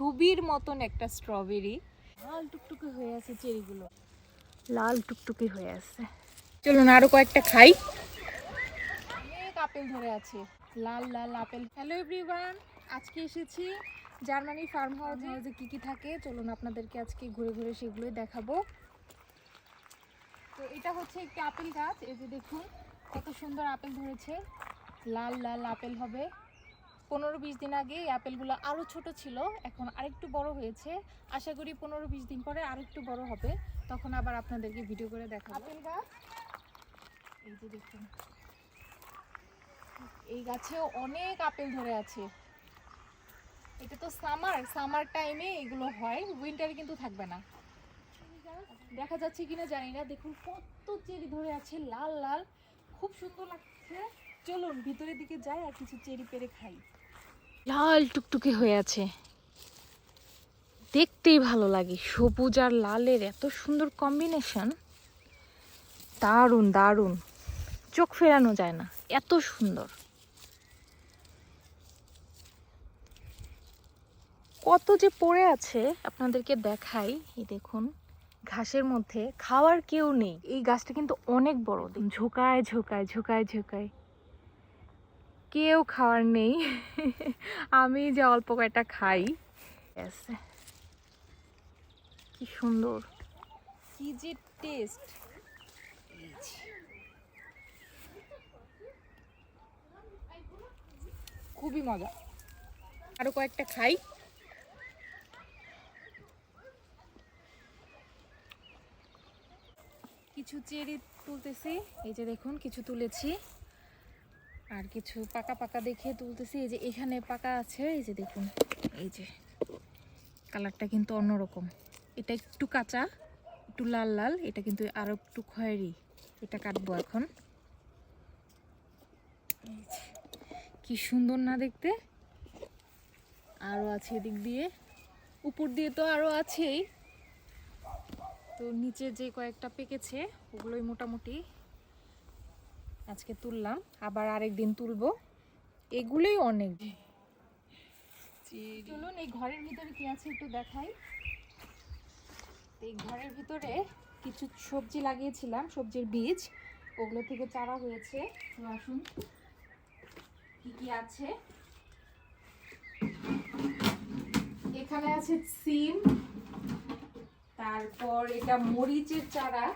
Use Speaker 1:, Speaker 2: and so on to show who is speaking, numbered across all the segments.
Speaker 1: ছবির মতন একটা স্ট্রবেরি লাল টুকটুকে হয়ে আছে চেরিগুলো। লাল টুকটুকি হয়ে আছে। চলুন আরও কয়েকটা খাই। অনেক আপেল ধরে আছে। লাল লাল আপেল। হ্যালো এভরিওয়ান আজকে এসেছি জার্মানি ফার্ম হাউসে হাউসে কী কী থাকে? চলুন আপনাদেরকে আজকে ঘুরে ঘুরে সেগুলোই দেখাবো। তো এটা হচ্ছে একটি আপেল গাছ। এই যে দেখুন কত সুন্দর আপেল ধরেছে। লাল লাল আপেল হবে। পনেরো বিশ দিন আগে এই আপেলগুলো আরও ছোট ছিল এখন আরেকটু বড় হয়েছে। আশা করি পনেরো বিশ দিন পরে আরেকটু বড় হবে। তখন আবার আপনাদেরকে ভিডিও করে দেখাবো। আপেল গাছ? এই যে দেখুন। এই গাছেও অনেক আপেল ধরে আছে। এটা তো সামার সামার টাইমে এগুলো হয় উইন্টারে কিন্তু থাকবে না। দেখা যাচ্ছে কিনা জানি না। দেখুন কত চেরি ধরে আছে লাল লাল। খুব সুন্দর লাগছে। চলুন ভিতরের দিকে যাই আর কিছু চেরি পেরে খাই। লাল টুকটুকে হয়ে আছে। দেখতেই ভালো লাগে, সবুজ আর লালের এত সুন্দর কম্বিনেশন দারুণ দারুণ। চোখ ফেরানো যায় না, এত সুন্দর। কত যে পড়ে আছে, আপনাদেরকে দেখাই। এই দেখুন, ঘাসের মধ্যে খাওয়ার কেউ নেই। এই গাছটা কিন্তু অনেক বড় ঝোকায় ঝোকায় ঝোকায় ঝোকায়। কেউ খাওয়ার নেই। আমি যে অল্প কয়েকটা খাই। আছে কি সুন্দর। কি যে টেস্ট খুবই মজা। আরও কয়েকটা খাই। কিছু চেরি তুলতেছি। এই যে দেখুন কিছু তুলেছি। আর কিছু পাকা পাকা দেখে তুলতেছি। এই যে এখানে পাকা আছে, এই যে দেখুন, এই যে কালারটা কিন্তু অন্যরকম। এটা একটু কাঁচা, একটু লাল লাল, এটা কিন্তু আরও একটু খয়েরি। এটা কাটবো এখন। কি সুন্দর না দেখতে? আরও আছে এদিক দিয়ে। উপর দিয়ে তো আরও আছেই। তো নিচে যে কয়েকটা পেকেছে, ওগুলোই মোটামুটি আজকে তুললাম আবার আরেক দিন তুলবো। এগুলোই অনেক। চলুন এই ঘরের ভিতরে কি আছে একটু দেখাই। এই ঘরের ভিতরে কিছু সবজি লাগিয়েছিলাম সবজির বীজ। ওগুলো থেকে চারা হয়েছে। তো আসুন কি কি আছে? এখানে আছে সিম তারপর এটা মরিচের চারা।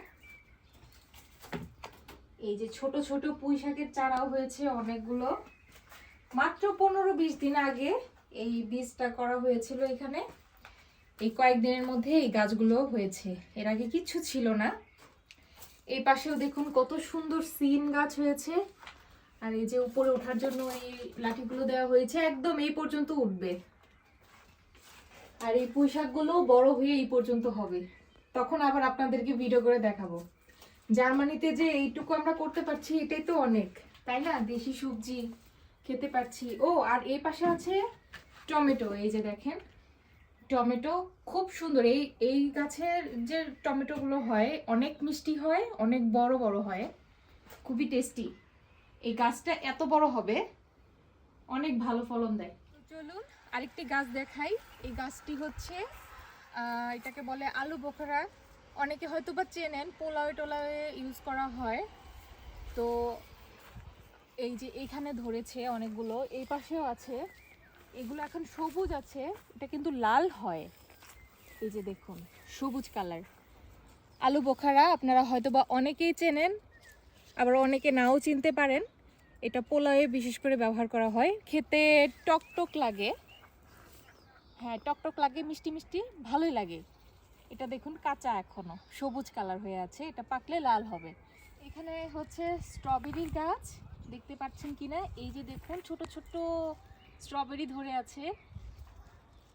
Speaker 1: এই যে ছোট ছোট পুঁই শাকের চারাও হয়েছে অনেকগুলো। মাত্র পনেরো বিশ দিন আগে এই বীজটা করা হয়েছিল এখানে। এই কয়েকদিনের মধ্যে এই গাছগুলো হয়েছে। এর আগে কিচ্ছু ছিল না। এই পাশেও দেখুন কত সুন্দর সিম গাছ হয়েছে। আর এই যে উপরে ওঠার জন্য এই লাঠিগুলো দেওয়া হয়েছে, একদম এই পর্যন্ত উঠবে। আর এই পুঁই শাকগুলো বড় হয়ে এই পর্যন্ত হবে। তখন আবার আপনাদেরকে ভিডিও করে দেখাবো। জার্মানিতে যে এইটুকু আমরা করতে পারছি, এটাই তো অনেক, তাই না? দেশি সবজি খেতে পারছি। ও, আর এই পাশে আছে টমেটো, এই যে দেখেন, টমেটো খুব সুন্দর। এই এই গাছের যে টমেটোগুলো হয়, অনেক মিষ্টি হয়, অনেক বড় বড় হয়, খুবই টেস্টি। এই গাছটা এত বড় হবে, অনেক ভালো ফলন দেয়। চলুন আরেকটি গাছ দেখাই। এই গাছটি হচ্ছে এটাকে বলে আলু বোখরা। অনেকে হয়তো বা চেনেন পোলাও টোলাওয়ে ইউজ করা হয়। তো এই যে এখানে ধরেছে অনেকগুলো, এই পাশেও আছে। এগুলো এখন সবুজ আছে, এটা কিন্তু লাল হয়। এই যে দেখুন, সবুজ কালার আলু বোখারা আপনারা হয়তো বা অনেকেই চেনেন, আবার অনেকে নাও চিনতে পারেন। এটা পোলাওয়ে বিশেষ করে ব্যবহার করা হয়। খেতে টক টক লাগে। হ্যাঁ টক টক লাগে, মিষ্টি মিষ্টি, ভালোই লাগে। এটা দেখুন কাঁচা এখনও, সবুজ কালার হয়ে আছে, এটা পাকলে লাল হবে। এখানে হচ্ছে স্ট্রবেরির গাছ, দেখতে পাচ্ছেন কিনা? এই যে দেখুন, ছোট ছোট স্ট্রবেরি ধরে আছে।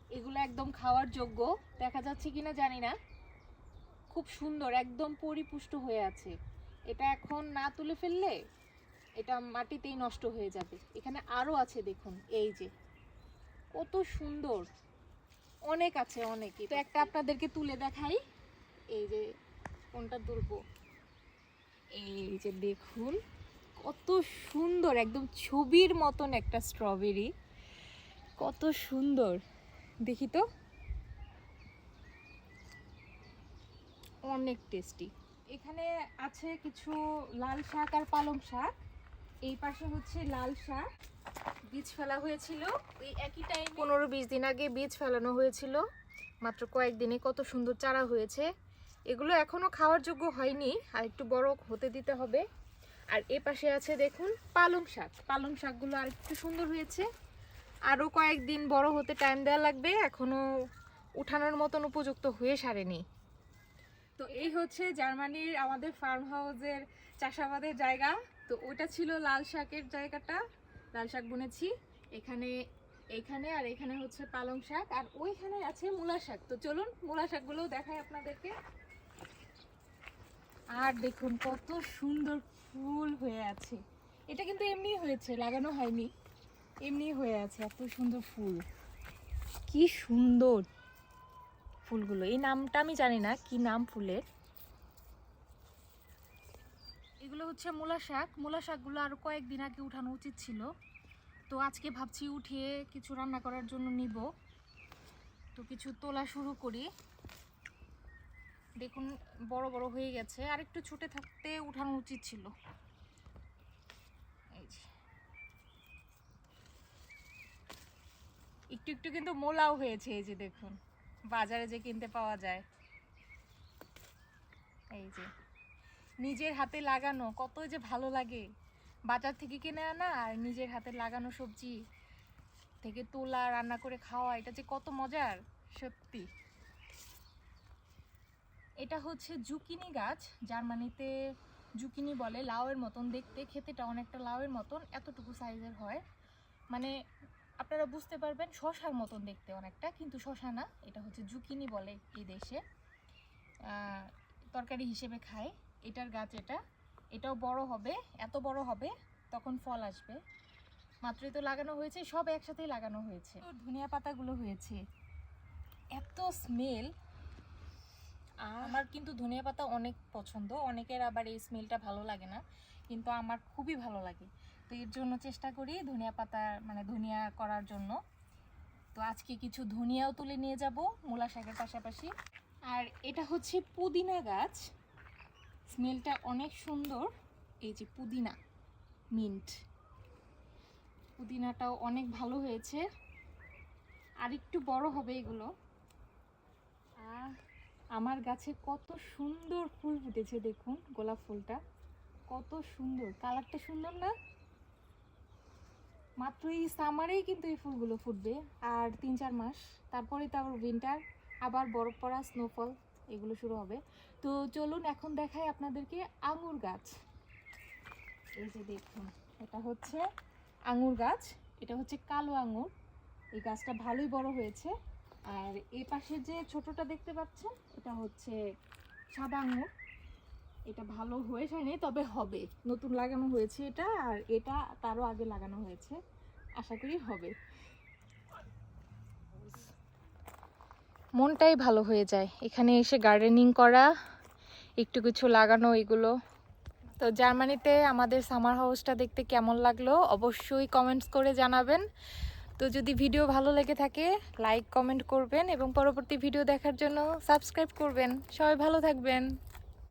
Speaker 1: এগুলো একদম খাওয়ার যোগ্য, দেখা যাচ্ছে কিনা জানি না। খুব সুন্দর, একদম পরিপুষ্ট হয়ে আছে। এটা এখন না তুলে ফেললে এটা মাটিতেই নষ্ট হয়ে যাবে। এখানে আরও আছে দেখুন, এই যে। কত সুন্দর। অনেক আছে অনেকই। তো একটা আপনাদেরকে তুলে দেখাই। এই যে কোনটা তুলবো? এই যে দেখুন কত সুন্দর একদম ছবির মতন একটা স্ট্রবেরি কত সুন্দর। দেখি তো। অনেক টেস্টি এখানে আছে কিছু লাল শাক আর পালং শাক। এই পাশে হচ্ছে লাল শাক। বীজ ফেলা হয়েছিল। ওই একই টাইম পনেরো বিশ দিন আগে বীজ ফেলানো হয়েছিল। মাত্র কয়েকদিনে কত সুন্দর চারা হয়েছে। এগুলো এখনও খাওয়ার যোগ্য হয়নি। আর একটু বড় হতে দিতে হবে। আর এ পাশে আছে দেখুন পালং শাক। পালং শাকগুলো আর একটু সুন্দর হয়েছে। আরও কয়েকদিন বড় হতে টাইম দেওয়া লাগবে। এখনও উঠানোর মতন উপযুক্ত হয়ে সারেনি। তো এই হচ্ছে জার্মানির আমাদের ফার্ম হাউসের চাষাবাদের জায়গা। তো ওটা ছিল লাল শাকের জায়গাটা। লাল শাক বুনেছি। এখানে এখানে আর এখানে হচ্ছে পালং শাক, আর ওইখানে আছে মূলা শাক। তো চলুন, মূলা শাকগুলোও দেখাই আপনাদেরকে। আর দেখুন কত সুন্দর ফুল হয়ে আছে। এটা কিন্তু এমনি হয়েছে, লাগানো হয়নি। এমনি হয়ে আছে, এত সুন্দর ফুল। কি সুন্দর ফুলগুলো। এই নামটা আমি জানি না, কি নাম ফুলের? এগুলো হচ্ছে মূলা শাক। মূলা শাকগুলো আরও কয়েকদিন আগে উঠানো উচিত ছিল। তো আজকে ভাবছি উঠিয়ে কিছু রান্না করার জন্য নিব। তো কিছু তোলা শুরু করি। দেখুন, বড় বড় হয়ে গেছে। আর একটু ছুটে থাকতে উঠানো উচিত ছিল। এই যে। একটু একটু কিন্তু মোলাও হয়েছে, এই যে দেখুন। বাজারে যে কিনতে পাওয়া যায়। এই যে। নিজের হাতে লাগানো কত যে ভালো লাগে। বাজার থেকে কিনে আনা আর নিজের হাতে লাগানো সবজি, থেকে তোলা, রান্না করে খাওয়া, এটা যে কত মজার, সত্যি। এটা হচ্ছে জুকিনি গাছ জার্মানিতে জুকিনি বলে লাউয়ের মতন। দেখতে খেতেটা অনেকটা লাউয়ের মতন, এতটুকু সাইজের হয়। মানে আপনারা বুঝতে পারবেন, শশার মতন দেখতে অনেকটা, কিন্তু শশা না, এটা হচ্ছে জুকিনি বলে এই দেশে। তরকারি হিসেবে খায়। এটার গাছ এটা। এটাও বড় হবে এত বড় হবে তখন ফল আসবে। মাত্রই তো লাগানো হয়েছে সব একসাথেই লাগানো হয়েছে। ধনিয়া পাতাগুলো হয়েছে। এত স্মেল আমার কিন্তু ধনিয়া পাতা অনেক পছন্দ অনেকের আবার এই স্মেলটা ভালো লাগে না কিন্তু আমার খুবই ভালো লাগে। তো এর জন্য চেষ্টা করি ধনিয়া পাতা মানে ধনিয়া করার জন্য। তো আজকে কিছু ধনিয়াও তুলে নিয়ে যাব মূলা শাকের পাশাপাশি। আর এটা হচ্ছে পুদিনা গাছ। স্মেলটা অনেক সুন্দর। এই যে পুদিনা মিন্ট। পুদিনাটাও অনেক ভালো হয়েছে। আর একটু বড় হবে এগুলো। আমার গাছে কত সুন্দর ফুল ফুটেছে দেখুন, গোলাপ ফুলটা। কত সুন্দর। কালারটা সুন্দর না? মাত্র এই সামারেই কিন্তু এই ফুলগুলো ফুটবে। আর তিন চার মাস। তারপরে তো আবার উইন্টার আবার বরফ পড়া স্নোফল এগুলো শুরু হবে। তো চলুন এখন দেখাই আপনাদেরকে আঙুর গাছ। এই যে দেখুন, এটা হচ্ছে আঙুর গাছ, এটা হচ্ছে কালো আঙুর। এই গাছটা ভালোই বড় হয়েছে। আর এ পাশে যে ছোটটা দেখতে পাচ্ছেন, এটা হচ্ছে সাদা আঙুর। এটা ভালো হয়ে যায়নি, তবে হবে। নতুন লাগানো হয়েছে এটা, আর এটা তারও আগে লাগানো হয়েছে। আশা করি হবে। মনটাই ভালো হয়ে যায়। এখানে এসে গার্ডেনিং করা, একটু কিছু লাগানো এগুলো। তো জার্মানিতে আমাদের সামার হাউসটা দেখতে কেমন লাগল অবশ্যই কমেন্টস করে জানাবেন। তো যদি ভিডিও ভালো লেগে থাকে লাইক কমেন্ট করবেন এবং পরবর্তী ভিডিও দেখার জন্য সাবস্ক্রাইব করবেন। সবাই ভালো থাকবেন।